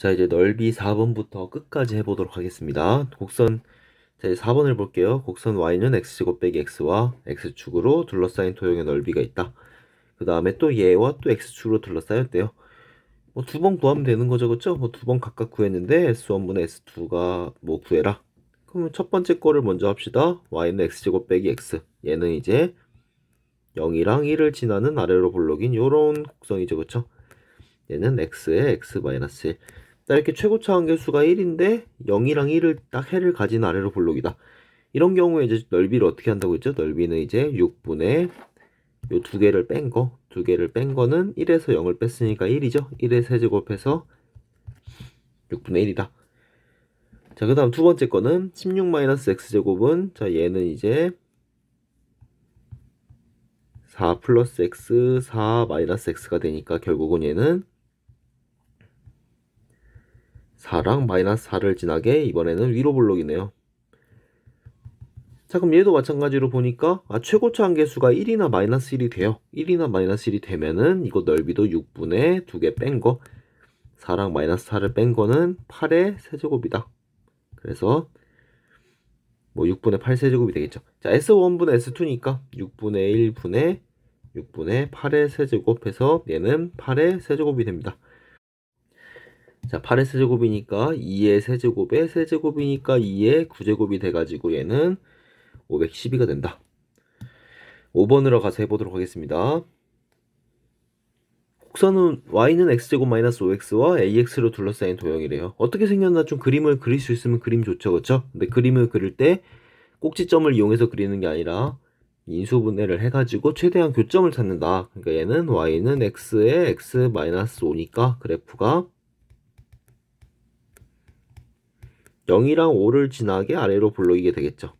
자, 이제 넓이 4번부터 끝까지 해보도록 하겠습니다. 곡선, 자, 이제 4번을 볼게요. 곡선 y는 x제곱 빼기 x와 x축으로 둘러싸인 도형의 넓이가 있다. 그 다음에 또 얘와 또 x축으로 둘러싸였대요. 뭐 두 번 구하면 되는 거죠, 그쵸? 뭐두 번 각각 구했는데 s1분의 s2가 뭐 구해라. 그러면 첫 번째 거를 먼저 합시다. y는 x제곱 빼기 x. 얘는 이제 0이랑 1을 지나는 아래로 볼록인 요런 곡선이죠, 그쵸? 얘는 x에 x-1. 자, 이렇게 최고차 한계수가 1인데 0이랑 1을 딱 해를 가진 아래로 볼록이다. 이런 경우에 이제 넓이를 어떻게 한다고 했죠? 넓이는 이제 6분의 요 두 개를 뺀 거, 두 개를 뺀 거는 1에서 0을 뺐으니까 1이죠. 1의 세제곱해서 6분의 1이다. 자, 그 다음 두 번째 거는 16-x제곱은, 자, 얘는 이제 4 플러스 x, 4 마이너스 x가 되니까 결국은 얘는 4랑 마이너스 4를 지나게 이번에는 위로 볼록이네요. 자 그럼 얘도 마찬가지로 보니까 아, 최고차 한계수가 1이나 마이너스 1이 돼요. 1이나 마이너스 1이 되면은 이거 넓이도 6분의 2개 뺀 거. 4랑 마이너스 4를 뺀 거는 8의 세제곱이다. 그래서 뭐 6분의 8 세제곱이 되겠죠. 자 S1분의 S2니까 6분의 1분의 6분의 8의 세제곱 해서 얘는 8의 세제곱이 됩니다. 자, 8의 세제곱이니까 2의 세제곱의 세제곱이니까 2의 9제곱이 돼가지고 얘는 512가 된다. 5번으로 가서 해보도록 하겠습니다. 곡선은 y는 x제곱 마이너스 5x와 ax로 둘러싸인 도형이래요. 어떻게 생겼나 좀 그림을 그릴 수 있으면 그림 좋죠, 그쵸? 근데 그림을 그릴 때 꼭지점을 이용해서 그리는 게 아니라 인수분해를 해가지고 최대한 교점을 찾는다. 그러니까 얘는 y는 x에 x 마이너스 5니까 그래프가 0이랑 5를 지나게 아래로 볼록이게 되겠죠.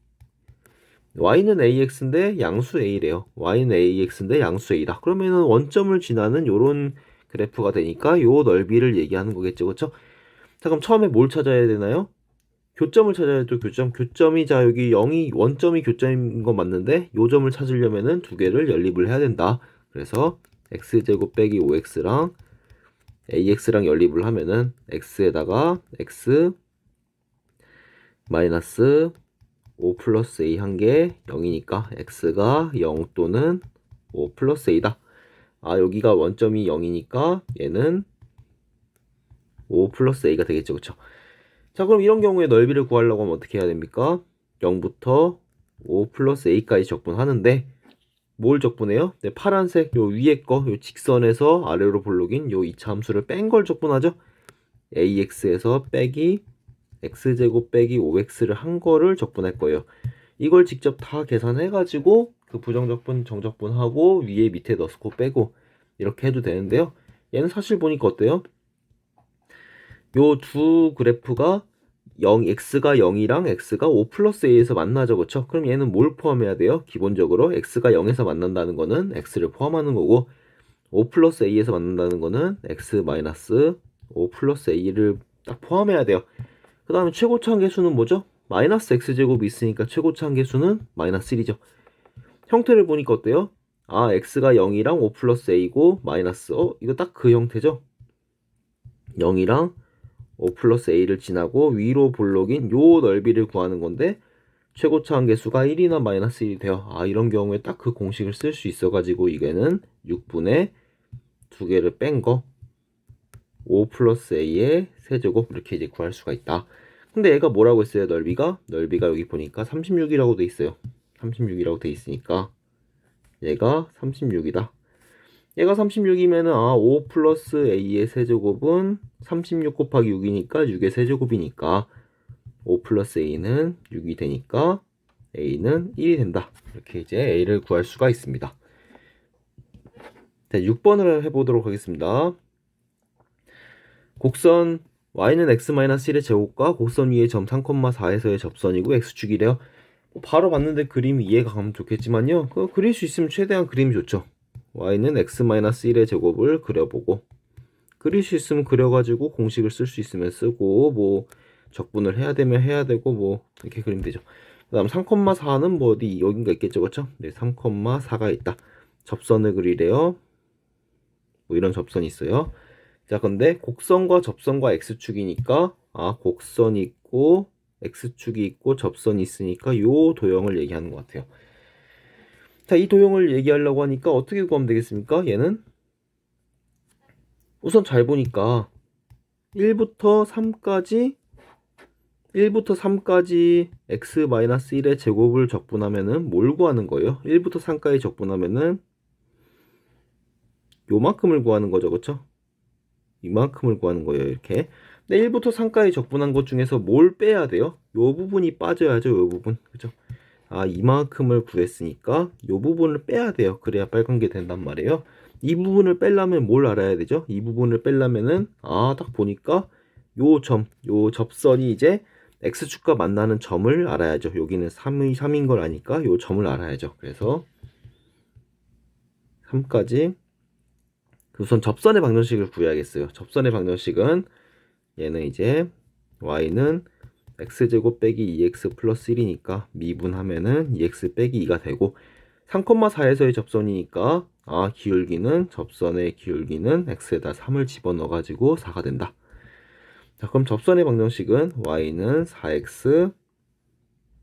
y는 ax인데 양수 a래요. y는 ax인데 양수 a다. 그러면은 원점을 지나는 요런 그래프가 되니까 요 넓이를 얘기하는 거겠죠. 그렇죠? 자, 그럼 처음에 뭘 찾아야 되나요? 교점을 찾아야 또 교점. 교점이 자 여기 0이 원점이 교점인 거 맞는데 요 점을 찾으려면은 두 개를 연립을 해야 된다. 그래서 x제곱 빼기 5x랑 ax랑 연립을 하면은 x에다가 x 마이너스 5 플러스 a 한 개 0이니까 x가 0 또는 5 플러스 a다. 아 여기가 원점이 0이니까 얘는 5 플러스 a가 되겠죠. 그쵸? 자 그럼 이런 경우에 넓이를 구하려고 하면 어떻게 해야 됩니까? 0부터 5 플러스 a까지 적분하는데 뭘 적분해요? 네, 파란색 요 위에 거, 요 직선에서 아래로 볼록인 요 이차 함수를 뺀 걸 적분하죠. ax에서 빼기 x제곱 빼기 5x를 한 거를 적분할 거예요. 이걸 직접 다 계산해가지고 그 부정적분, 정적분하고 위에 밑에 넣고 빼고 이렇게 해도 되는데요. 얘는 사실 보니까 어때요? 요 두 그래프가 0, x가 0이랑 x가 5 플러스 a에서 만나죠. 그쵸? 그럼 얘는 뭘 포함해야 돼요? 기본적으로 x가 0에서 만난다는 거는 x를 포함하는 거고 5 플러스 a에서 만난다는 거는 x 마이너스 5 플러스 a를 딱 포함해야 돼요. 그 다음에 최고차 한계수는 뭐죠? 마이너스 x제곱이 있으니까 최고차 한계수는 마이너스 1이죠. 형태를 보니까 어때요? 아, x가 0이랑 5 플러스 a고 마이너스 어? 이거 딱 그 형태죠? 0이랑 5 플러스 a를 지나고 위로 볼록인 요 넓이를 구하는 건데 최고차 한계수가 1이나 마이너스 1이 돼요. 아, 이런 경우에 딱 그 공식을 쓸 수 있어가지고 이게는 6분의 두 개를 뺀 거 5 플러스 a의 세제곱 이렇게 이제 구할 수가 있다. 근데 얘가 뭐라고 했어요? 넓이가? 넓이가 여기 보니까 36이라고 돼 있어요. 36이라고 돼 있으니까 얘가 36이다. 얘가 36이면은 아, 5 플러스 a의 세제곱은 36 곱하기 6이니까 6의 세제곱이니까 5 플러스 a는 6이 되니까 a는 1이 된다. 이렇게 이제 a를 구할 수가 있습니다. 자, 6번을 해보도록 하겠습니다. 곡선 y는 x-1의 제곱과 곡선 위의 점 3,4에서의 접선이고 x축이 래요. 뭐 바로 봤는데 그림이 이해가 가면 좋겠지만요. 그 그릴 수 있으면 최대한 그림이 좋죠. y는 x-1의 제곱을 그려보고 그릴 수 있으면 그려가지고 공식을 쓸 수 있으면 쓰고 뭐 적분을 해야 되면 해야 되고 뭐 이렇게 그리면 되죠. 그 다음 3,4는 뭐 어디 여긴가 있겠죠. 그렇죠? 네, 3,4가 있다. 접선을 그리래요. 뭐 이런 접선이 있어요. 자, 근데 곡선과 접선과 x축이니까 아, 곡선이 있고 x축이 있고 접선이 있으니까 요 도형을 얘기하는 것 같아요. 자, 이 도형을 얘기하려고 하니까 어떻게 구하면 되겠습니까? 얘는 우선 잘 보니까 1부터 3까지 1부터 3까지 x-1의 제곱을 적분하면은 뭘 구하는 거예요? 1부터 3까지 적분하면은 요만큼을 구하는 거죠. 그쵸? 이만큼을 구하는 거예요. 이렇게. 근데 1부터 3까지 적분한 것 중에서 뭘 빼야 돼요? 요 부분이 빠져야죠. 요 부분. 그죠? 아, 이만큼을 구했으니까 요 부분을 빼야 돼요. 그래야 빨간 게 된단 말이에요. 이 부분을 빼려면 뭘 알아야 되죠? 이 부분을 빼려면은 아, 딱 보니까 요 점, 요 접선이 이제 x축과 만나는 점을 알아야죠. 여기는 3이 3인 걸 아니까 요 점을 알아야죠. 그래서 3까지 우선 접선의 방정식을 구해야겠어요. 접선의 방정식은 얘는 이제 y는 x제곱 빼기 2x 플러스 1이니까 미분하면은 2x 빼기 2가 되고 3,4에서의 접선이니까 아 기울기는 접선의 기울기는 x에다 3을 집어넣어 가지고 4가 된다. 자 그럼 접선의 방정식은 y는 4x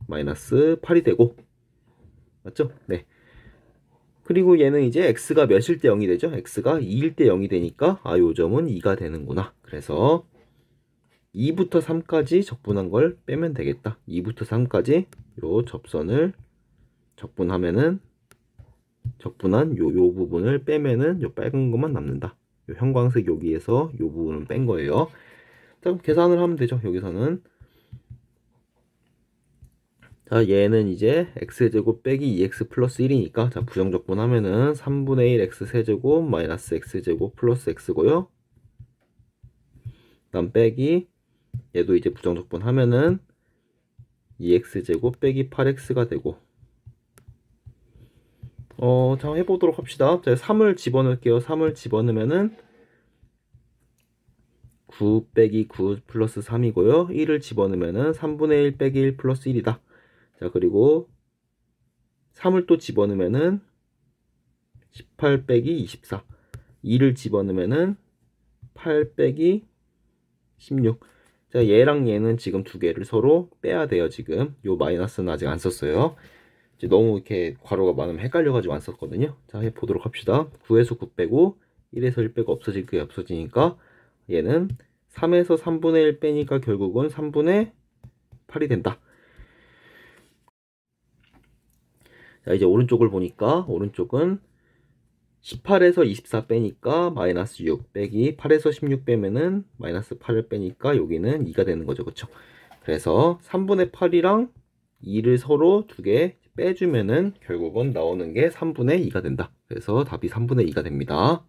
마이너스 8이 되고 맞죠? 네. 그리고 얘는 이제 x가 몇일 때 0이 되죠? x가 2일 때 0이 되니까 아 요 점은 2가 되는구나. 그래서 2부터 3까지 적분한 걸 빼면 되겠다. 2부터 3까지 요 접선을 적분하면은 적분한 요, 요 부분을 빼면은 요 빨간 것만 남는다. 요 형광색 여기에서 요 부분은 뺀 거예요. 자, 그럼 계산을 하면 되죠. 여기서는 자, 얘는 이제 x제곱 빼기 2x 플러스 1이니까 자, 부정적분 하면은 3분의 1 x 세제곱 마이너스 x제곱 플러스 x고요. 그다음 빼기 얘도 이제 부정적분 하면은 2x제곱 빼기 8x가 되고 어, 자, 해보도록 합시다. 자, 3을 집어넣을게요. 3을 집어넣으면은 9 빼기 9 플러스 3이고요. 1을 집어넣으면은 3분의 1 빼기 1 플러스 1이다. 자, 그리고 3을 또 집어넣으면은 18 빼기 24. 2를 집어넣으면은 8 빼기 16. 자, 얘랑 얘는 지금 두 개를 서로 빼야 돼요, 지금. 요 마이너스는 아직 안 썼어요. 이제 너무 이렇게 괄호가 많으면 헷갈려가지고 안 썼거든요. 자, 해 보도록 합시다. 9에서 9 빼고 1에서 1 빼고 없어질 게 없어지니까 얘는 3에서 3분의 1 빼니까 결국은 3분의 8이 된다. 자, 이제 오른쪽을 보니까 오른쪽은 18에서 24 빼니까 마이너스 6 빼기 8에서 16 빼면은 마이너스 8을 빼니까 여기는 2가 되는 거죠. 그쵸? 그래서 3분의 8이랑 2를 서로 두 개 빼주면은 결국은 나오는 게 3분의 2가 된다. 그래서 답이 3분의 2가 됩니다.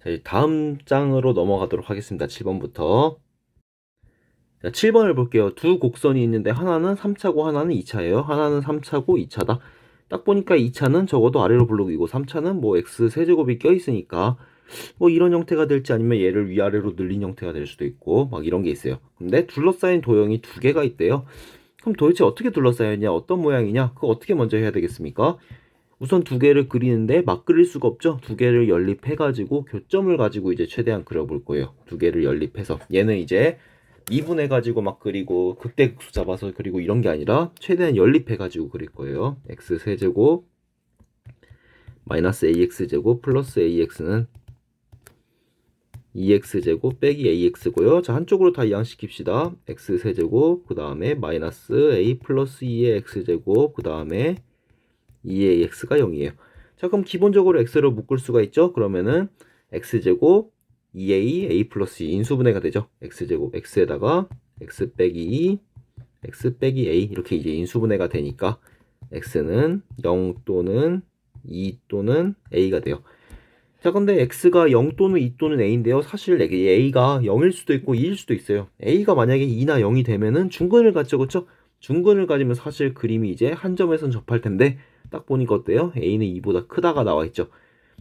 자, 다음 장으로 넘어가도록 하겠습니다. 7번부터. 자, 7번을 볼게요. 두 곡선이 있는데 하나는 3차고 하나는 2차예요. 하나는 3차고 2차다. 딱 보니까 2차는 적어도 아래로 블록이고 3차는 뭐 x 세제곱이 껴 있으니까 뭐 이런 형태가 될지 아니면 얘를 위아래로 늘린 형태가 될 수도 있고 막 이런 게 있어요. 근데 둘러싸인 도형이 두 개가 있대요. 그럼 도대체 어떻게 둘러싸였냐? 어떤 모양이냐? 그거 어떻게 먼저 해야 되겠습니까? 우선 두 개를 그리는데 막 그릴 수가 없죠. 두 개를 연립해 가지고 교점을 가지고 이제 최대한 그려 볼 거예요. 두 개를 연립해서 얘는 이제 미분해가지고 막 그리고 극대극소 잡아서 그리고 이런 게 아니라 최대한 연립해가지고 그릴 거예요. x 세제곱 마이너스 ax제곱 플러스 ax는 2x제곱 빼기 ax고요. 자 한쪽으로 다 이항시킵시다. x 세제곱 그 다음에 마이너스 a 플러스 2의 x제곱 그 다음에 2의 x가 0이에요. 자 그럼 기본적으로 x로 묶을 수가 있죠. 그러면은 x제곱 2a a 플러스 2 인수분해가 되죠. x제곱 x에다가 x 빼기 2 x 빼기 a 이렇게 이제 인수분해가 되니까 x는 0 또는 2 또는 a가 돼요. 자 근데 x가 0 또는 2 또는 a인데요. 사실 a가 0일 수도 있고 2일 수도 있어요. a가 만약에 2나 0이 되면은 중근을 갖죠. 그쵸? 중근을 가지면 사실 그림이 이제 한 점에선 접할 텐데 딱 보니까 어때요? a는 2보다 크다가 나와 있죠.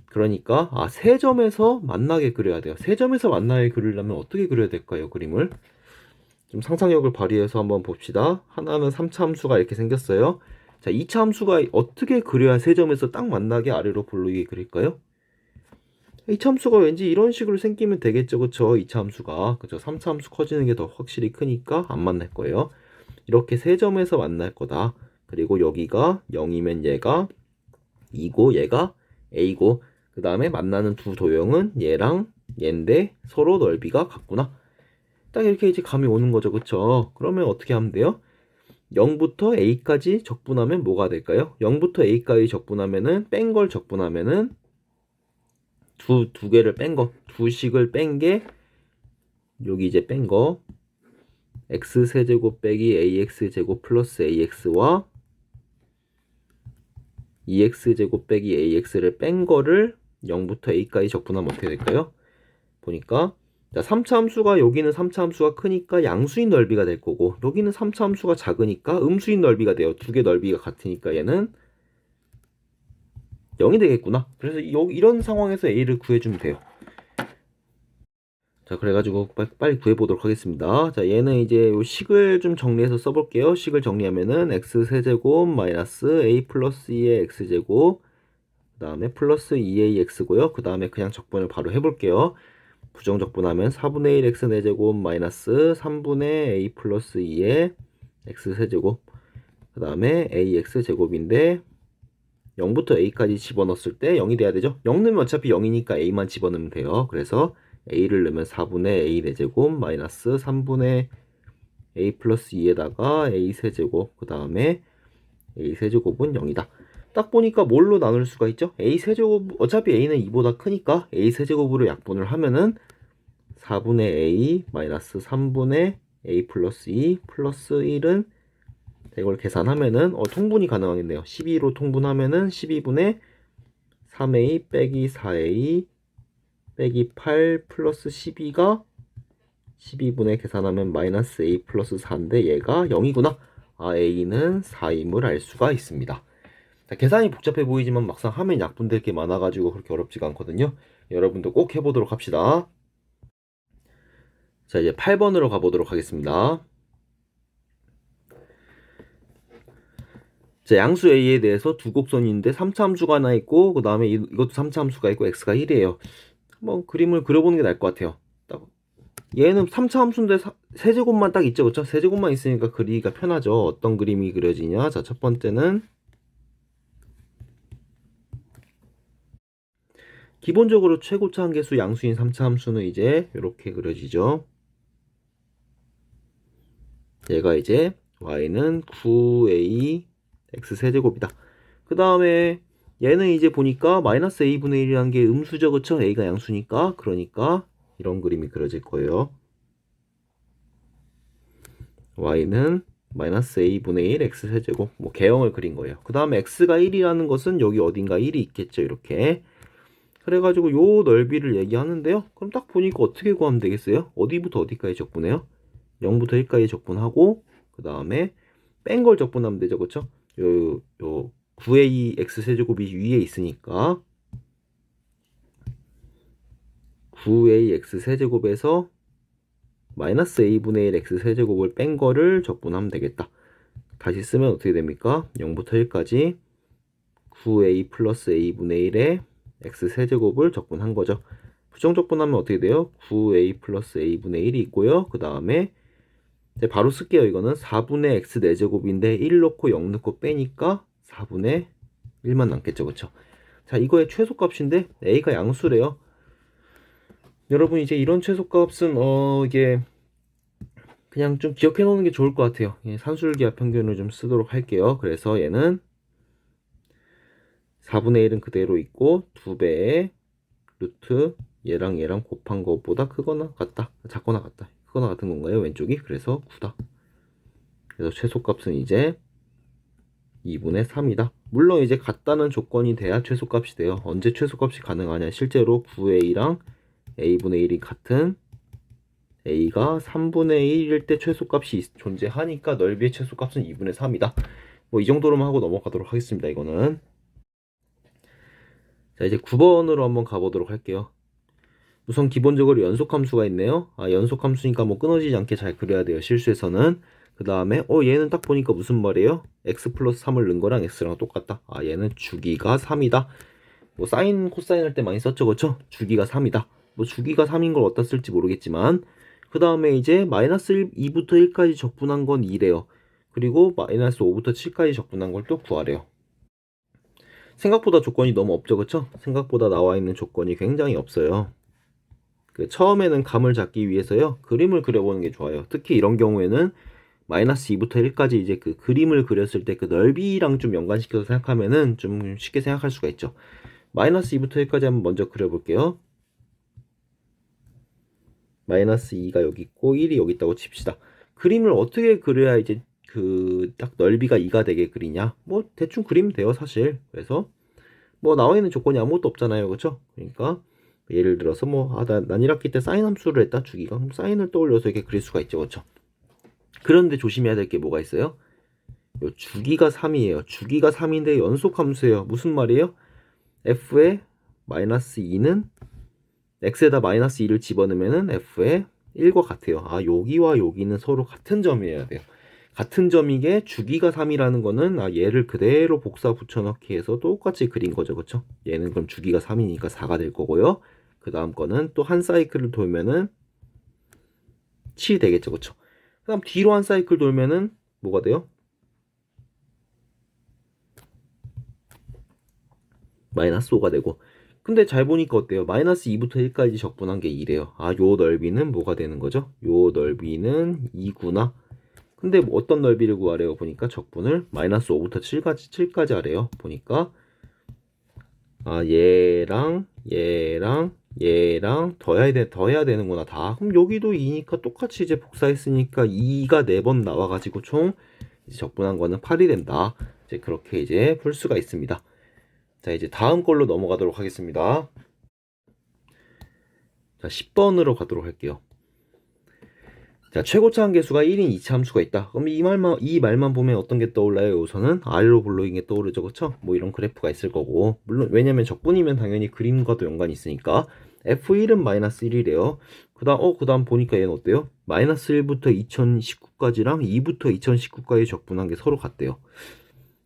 그러니까 아, 세 점에서 만나게 그려야 돼요. 세 점에서 만나게 그리려면 어떻게 그려야 될까요? 그림을 좀 상상력을 발휘해서 한번 봅시다. 하나는 3차 함수가 이렇게 생겼어요. 자, 2차 함수가 어떻게 그려야 세 점에서 딱 만나게 아래로 볼록이 그릴까요? 이 참수가 왠지 이런 식으로 생기면 되겠죠. 그쵸? 이 참수가. 그쵸? 3차 함수 커지는 게 더 확실히 크니까 안 만날 거예요. 이렇게 세 점에서 만날 거다. 그리고 여기가 0이면 얘가 2고 얘가 A고 그 다음에 만나는 두 도형은 얘랑 얘인데 서로 넓이가 같구나. 딱 이렇게 이제 감이 오는 거죠. 그쵸? 그러면 어떻게 하면 돼요? 0부터 A까지 적분하면 뭐가 될까요? 0부터 A까지 적분하면은 뺀 걸 적분하면은 두, 두 개를 뺀 거, 두 식을 뺀 게 여기 이제 뺀 거 x 세제곱 빼기 ax 제곱 플러스 ax와 2x 제곱 빼기 ax를 뺀 거를 0부터 a까지 적분하면 어떻게 될까요? 보니까 자, 3차 함수가 여기는 3차 함수가 크니까 양수인 넓이가 될 거고 여기는 3차 함수가 작으니까 음수인 넓이가 돼요. 두 개 넓이가 같으니까 얘는 0이 되겠구나. 그래서 요, 이런 상황에서 a를 구해주면 돼요. 자, 그래가지고 빨리, 구해보도록 하겠습니다. 자, 얘는 이제 요 식을 좀 정리해서 써볼게요. 식을 정리하면은 x 세제곱 마이너스 a 플러스 2의 x제곱 그 다음에 플러스 2ax고요. 그 다음에 그냥 적분을 바로 해볼게요. 부정적분하면 4분의 1 x 4제곱 마이너스 3분의 a 플러스 2의 x 세제곱 그 다음에 ax 제곱인데 0부터 a까지 집어넣었을 때 0이 돼야 되죠. 0 넣으면 어차피 0이니까 a만 집어넣으면 돼요. 그래서 a를 넣으면 4분의 a 4제곱 마이너스 3분의 a 플러스 2에다가 a 세제곱 그 다음에 a 세제곱은 0이다. 딱 보니까 뭘로 나눌 수가 있죠? a 세제곱 어차피 a는 2보다 크니까 a 세제곱으로 약분을 하면은 4분의 a 마이너스 3분의 a 플러스 2 플러스 1은 이걸 계산하면은 어, 통분이 가능하겠네요. 12로 통분하면은 12분의 3a 빼기 4a 빼기 8 플러스 12가 12분의 계산하면 마이너스 a 플러스 4인데 얘가 0이구나. 아 a는 4임을 알 수가 있습니다. 자, 계산이 복잡해 보이지만 막상 하면 약분될 게 많아가지고 그렇게 어렵지가 않거든요. 여러분도 꼭 해보도록 합시다. 자 이제 8번으로 가보도록 하겠습니다. 자, 양수 a에 대해서 두 곡선인데 3차 함수가 하나 있고 그 다음에 이것도 3차 함수가 있고 x가 1이에요. 한번 그림을 그려보는 게 나을 것 같아요. 딱 얘는 3차 함수인데 세제곱만 딱 있죠. 그렇죠? 세제곱만 있으니까 그리기가 편하죠. 어떤 그림이 그려지냐? 자, 첫 번째는 기본적으로 최고차 한계수 양수인 3차 함수는 이제 이렇게 그려지죠. 얘가 이제 y는 9a x 세제곱이다. 그 다음에 얘는 이제 보니까 마이너스 a분의 1이라는 게 음수죠. 그쵸? a가 양수니까. 그러니까 이런 그림이 그려질 거예요. y는 마이너스 a분의 1 x 세제곱 뭐 개형을 그린 거예요. 그 다음에 x가 1이라는 것은 여기 어딘가 1이 있겠죠. 이렇게. 그래가지고 요 넓이를 얘기하는데요. 그럼 딱 보니까 어떻게 구하면 되겠어요? 어디부터 어디까지 적분해요? 0부터 1까지 적분하고 그 다음에 뺀 걸 적분하면 되죠. 그쵸? 요, 요 9a x 세제곱이 위에 있으니까 9a x 세제곱에서 마이너스 a분의 1 x 세제곱을 뺀 거를 적분하면 되겠다. 다시 쓰면 어떻게 됩니까? 0부터 1까지 9a 플러스 a분의 1에 x 세제곱을 적분한 거죠. 부정적 분하면 어떻게 돼요? 9a 플러스 a분의 1이 있고요. 그 다음에 바로 쓸게요. 이거는 4분의 x 4제곱인데 1 넣고 0 넣고 빼니까 4분의 1만 남겠죠. 그쵸? 자, 이거의 최소값인데 a가 양수래요. 여러분 이제 이런 최소값은 어 이게 그냥 좀 기억해 놓는 게 좋을 것 같아요. 예, 산술기하 평균을 좀 쓰도록 할게요. 그래서 얘는 4분의 1은 그대로 있고 2배의 루트 얘랑 얘랑 곱한 것보다 크거나 같다. 작거나 같다. 크거나 같은 건가요? 왼쪽이? 그래서 9다. 그래서 최소값은 이제 2분의 3이다. 물론 이제 같다는 조건이 돼야 최소값이 돼요. 언제 최소값이 가능하냐? 실제로 9a랑 a분의 1이 같은 a가 3분의 1일 때 최소값이 존재하니까 넓이의 최소값은 2분의 3이다. 뭐 이 정도로만 하고 넘어가도록 하겠습니다. 이거는 자 이제 9번으로 한번 가보도록 할게요. 우선 기본적으로 연속함수가 있네요. 아 연속함수니까 뭐 끊어지지 않게 잘 그려야 돼요. 실수에서는 그 다음에 어 얘는 딱 보니까 무슨 말이에요? x 플러스 3을 넣은 거랑 x랑 똑같다. 아 얘는 주기가 3이다. 뭐 사인 코사인 할 때 많이 썼죠 그쵸 주기가 3이다 뭐 주기가 3인 걸 어디다 쓸지 모르겠지만 그 다음에 이제 마이너스 1, 2부터 1까지 적분한 건 2래요 그리고 마이너스 5부터 7까지 적분한 걸 또 구하래요 생각보다 조건이 너무 없죠. 그쵸? 생각보다 나와 있는 조건이 굉장히 없어요. 그 처음에는 감을 잡기 위해서요. 그림을 그려보는 게 좋아요. 특히 이런 경우에는 마이너스 2부터 1까지 이제 그 그림을 그렸을 때 그 넓이랑 좀 연관시켜서 생각하면은 좀 쉽게 생각할 수가 있죠. 마이너스 2부터 1까지 한번 먼저 그려볼게요. 마이너스 2가 여기 있고 1이 여기 있다고 칩시다. 그림을 어떻게 그려야 이제 그 딱 넓이가 2가 되게 그리냐? 뭐 대충 그리면 돼요 사실. 그래서 뭐 나와 있는 조건이 아무것도 없잖아요. 그렇죠 그러니까 예를 들어서 뭐아난 난 1학기 때 사인 함수를 했다 주기가. 그럼 사인을 떠올려서 이렇게 그릴 수가 있죠. 그렇죠 그런데 조심해야 될 게 뭐가 있어요? 요 주기가 3이에요. 주기가 3인데 연속 함수예요. 무슨 말이에요? f의 마이너스 2는 x에다 마이너스 2를 집어넣으면은 f의 1과 같아요. 아, 여기와 여기는 서로 같은 점이어야 돼요. 같은 점이게 주기가 3이라는 거는 아, 얘를 그대로 복사 붙여넣기 해서 똑같이 그린 거죠. 그쵸? 얘는 그럼 주기가 3이니까 4가 될 거고요. 그 다음 거는 또 한 사이클을 돌면은 7이 되겠죠. 그쵸? 그 다음 뒤로 한 사이클 돌면은 뭐가 돼요? 마이너스 5가 되고 근데 잘 보니까 어때요? 마이너스 2부터 1까지 적분한 게 2래요. 아, 요 넓이는 뭐가 되는 거죠? 요 넓이는 2구나. 근데 뭐 어떤 넓이를 구하래요? 보니까 적분을 마이너스 5부터 7까지, 7까지 하래요. 보니까 아, 얘랑 얘랑 얘랑 더 해야 돼, 더 해야 되는구나 다. 그럼 여기도 2니까 똑같이 이제 복사했으니까 2가 4번 나와가지고 총 적분한 거는 8이 된다. 이제 그렇게 이제 풀 수가 있습니다. 자, 이제 다음 걸로 넘어가도록 하겠습니다. 자, 10번으로 가도록 할게요. 자, 최고차 한계수가 1인 2차 함수가 있다. 그럼 이 말만, 이 말만 보면 어떤 게 떠올라요? 우선은 R로 불러인 게 떠오르죠. 그쵸? 뭐 이런 그래프가 있을 거고. 물론, 왜냐면 적분이면 당연히 그림과도 연관이 있으니까. F1은 마이너스 1이래요. 그 다음, 어, 그 다음 보니까 얘는 어때요? 마이너스 1부터 2019까지랑 2부터 2019까지 적분한 게 서로 같대요.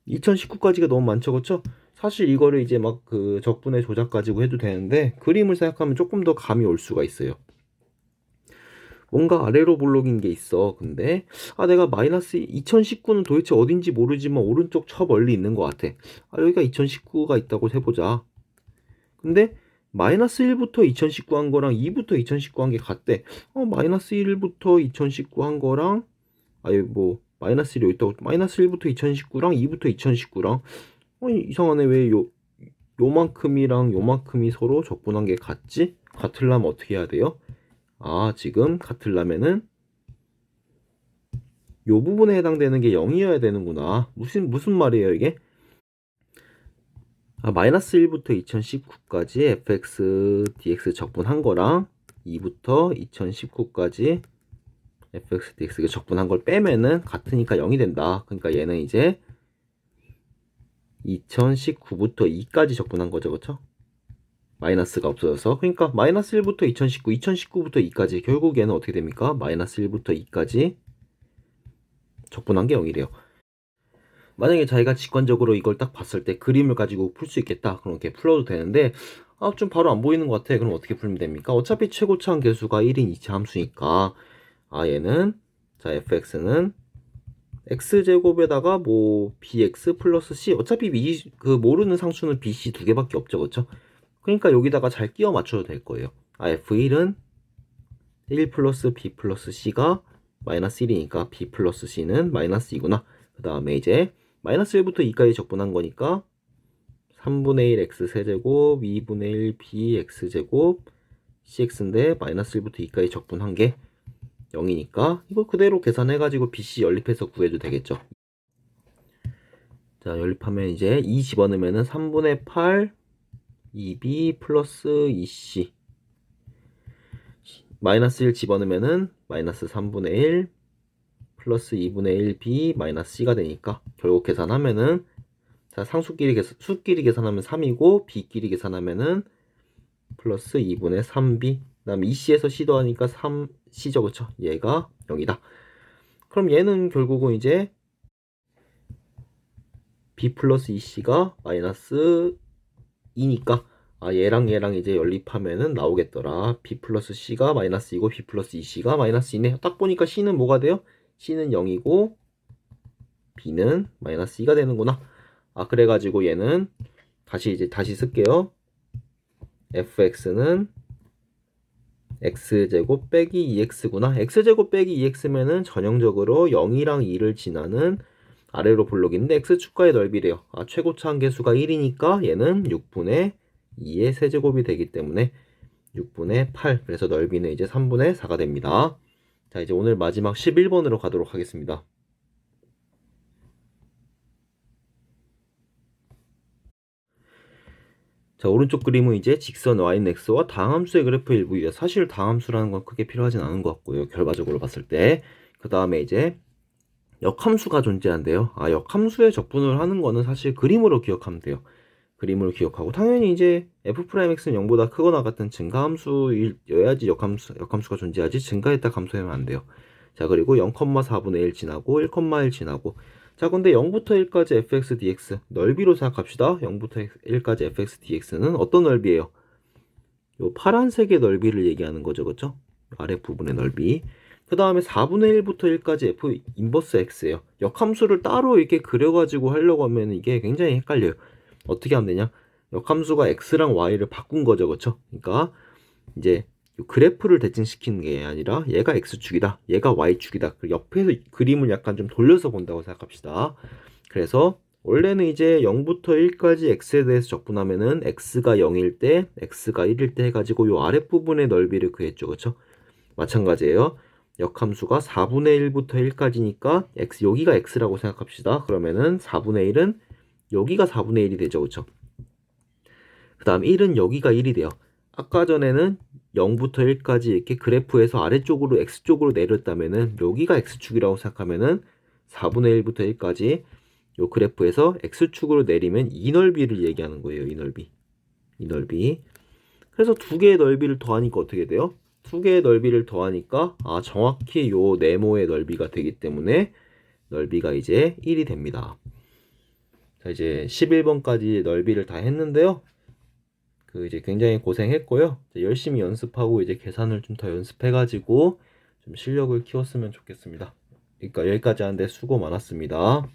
2019까지가 너무 많죠. 그쵸? 사실 이거를 이제 막 그 적분의 조작 가지고 해도 되는데 그림을 생각하면 조금 더 감이 올 수가 있어요. 뭔가 아래로 블록인 게 있어. 근데 아 내가 마이너스 2019는 도대체 어딘지 모르지만 오른쪽 저 멀리 있는 것 같아. 아 여기가 2019가 있다고 해보자. 근데 마이너스 1부터 2019 한 거랑 2부터 2019 한 게 같대. 어 마이너스 1부터 2019 한 거랑 아니 뭐 마이너스 1이 여기 있다고 마이너스 1부터 2019랑 2부터 2019랑 어, 이상하네. 왜 요, 요만큼이랑 요만큼이 서로 적분한 게 같지? 같으려면 어떻게 해야 돼요? 아, 지금 같으려면은 요 부분에 해당되는 게 0이어야 되는구나. 무슨, 무슨 말이에요, 이게? 아, 마이너스 1부터 2019까지 fx, dx 적분한 거랑 2부터 2019까지 fx, dx 적분한 걸 빼면은 같으니까 0이 된다. 그러니까 얘는 이제 2019부터 2까지 적분한 거죠. 그쵸? 마이너스가 없어져서 그러니까 마이너스 1부터 2019, 2019부터 2까지 결국에는 어떻게 됩니까? 마이너스 1부터 2까지 적분한 게 0이래요. 만약에 자기가 직관적으로 이걸 딱 봤을 때 그림을 가지고 풀 수 있겠다. 그럼 이렇게 풀어도 되는데 아, 좀 바로 안 보이는 것 같아. 그럼 어떻게 풀면 됩니까? 어차피 최고차항 계수가 1인 2차 함수니까 아, 얘는 자, fx는 x제곱에다가 뭐 bx 플러스 c 어차피 이, 그 모르는 상수는 bc 두 개밖에 없죠 그쵸 그러니까 여기다가 잘 끼워 맞춰도 될 거예요 아 f1은 1 플러스 b 플러스 c가 마이너스 1이니까 b 플러스 c는 마이너스 2구나 그 다음에 이제 마이너스 1부터 2까지 적분한 거니까 3분의 1 x 세제곱 2분의 1 b x제곱 cx인데 마이너스 1부터 2까지 적분한 게 0이니까 이거 그대로 계산해가지고 BC 연립해서 구해도 되겠죠. 자, 연립하면 이제 2 집어넣으면 3분의 8 2B 플러스 2C 마이너스 1 집어넣으면 마이너스 3분의 1 플러스 2분의 1B 마이너스 C가 되니까 결국 계산하면은 자, 상수끼리 계산, 수끼리 계산하면 3이고 B끼리 계산하면은 플러스 2분의 3B 그다음 2C에서 C 더하니까 3C죠 그쵸? 얘가 0이다. 그럼 얘는 결국은 이제 B 플러스 2C가 마이너스 2니까 아 얘랑 얘랑 이제 연립하면은 나오겠더라. b 플러스 c가 마이너스 2고 b 플러스 2c가 마이너스 2네. 딱 보니까 c는 뭐가 돼요? c는 0이고 b는 마이너스 2가 되는구나. 아 그래가지고 얘는 다시 이제 다시 쓸게요. fx는 x제곱 빼기 2x구나. x제곱 빼기 2x면은 전형적으로 0이랑 2를 지나는 아래로 볼록인데 x축과의 넓이래요. 아, 최고차 한계수가 1이니까 얘는 6분의 2의 세제곱이 되기 때문에 6분의 8. 그래서 넓이는 이제 3분의 4가 됩니다. 자, 이제 오늘 마지막 11번으로 가도록 하겠습니다. 자, 오른쪽 그림은 이제 직선 yx와 당함수의 그래프 일부이다. 사실 당함수라는 건 크게 필요하진 않은 것 같고요. 결과적으로 봤을 때. 그 다음에 이제 역함수가 존재한대요. 아, 역함수에 적분을 하는 거는 사실 그림으로 기억하면 돼요. 그림으로 기억하고 당연히 이제 f'x는 0보다 크거나 같은 증가함수여야지 역함수, 역함수가 존재하지 증가했다 감소하면 안 돼요. 자, 그리고 0,4분의 1 지나고 1,1 지나고 자, 근데 0부터 1까지 fx dx 넓이로 생각합시다. 0부터 1까지 fx dx는 어떤 넓이에요? 요 파란색의 넓이를 얘기하는 거죠. 그렇죠? 아랫부분의 넓이. 그 다음에 4분의 1부터 1까지 f 인버스 x예요. 역함수를 따로 이렇게 그려가지고 하려고 하면 이게 굉장히 헷갈려요. 어떻게 하면 되냐? 역함수가 x랑 y를 바꾼 거죠. 그렇죠? 그러니까 이제 요 그래프를 대칭시키는 게 아니라 얘가 x축이다. 얘가 y축이다. 그 옆에서 그림을 약간 좀 돌려서 본다고 생각합시다. 그래서 원래는 이제 0부터 1까지 x에 대해서 적분하면은 x가 0일 때, x가 1일 때 해가지고 요 아랫부분의 넓이를 구했죠. 그쵸? 마찬가지예요. 역함수가 4분의 1부터 1까지니까 x, 여기가 x라고 생각합시다. 그러면은 4분의 1은 여기가 4분의 1이 되죠. 그쵸? 그 다음 1은 여기가 1이 돼요. 아까 전에는 0부터 1까지 이렇게 그래프에서 아래쪽으로 x쪽으로 내렸다면은 여기가 x축이라고 생각하면은 4분의 1부터 1까지 요 그래프에서 x축으로 내리면 이 넓이를 얘기하는 거예요. 이 넓이. 이 넓이. 그래서 두 개의 넓이를 더하니까 어떻게 돼요? 두 개의 넓이를 더하니까 아 정확히 요 네모의 넓이가 되기 때문에 넓이가 이제 1이 됩니다. 자 이제 11번까지 넓이를 다 했는데요. 그 이제 굉장히 고생했고요. 열심히 연습하고 이제 계산을 좀 더 연습해가지고 좀 실력을 키웠으면 좋겠습니다. 그러니까 여기까지 하는데 수고 많았습니다.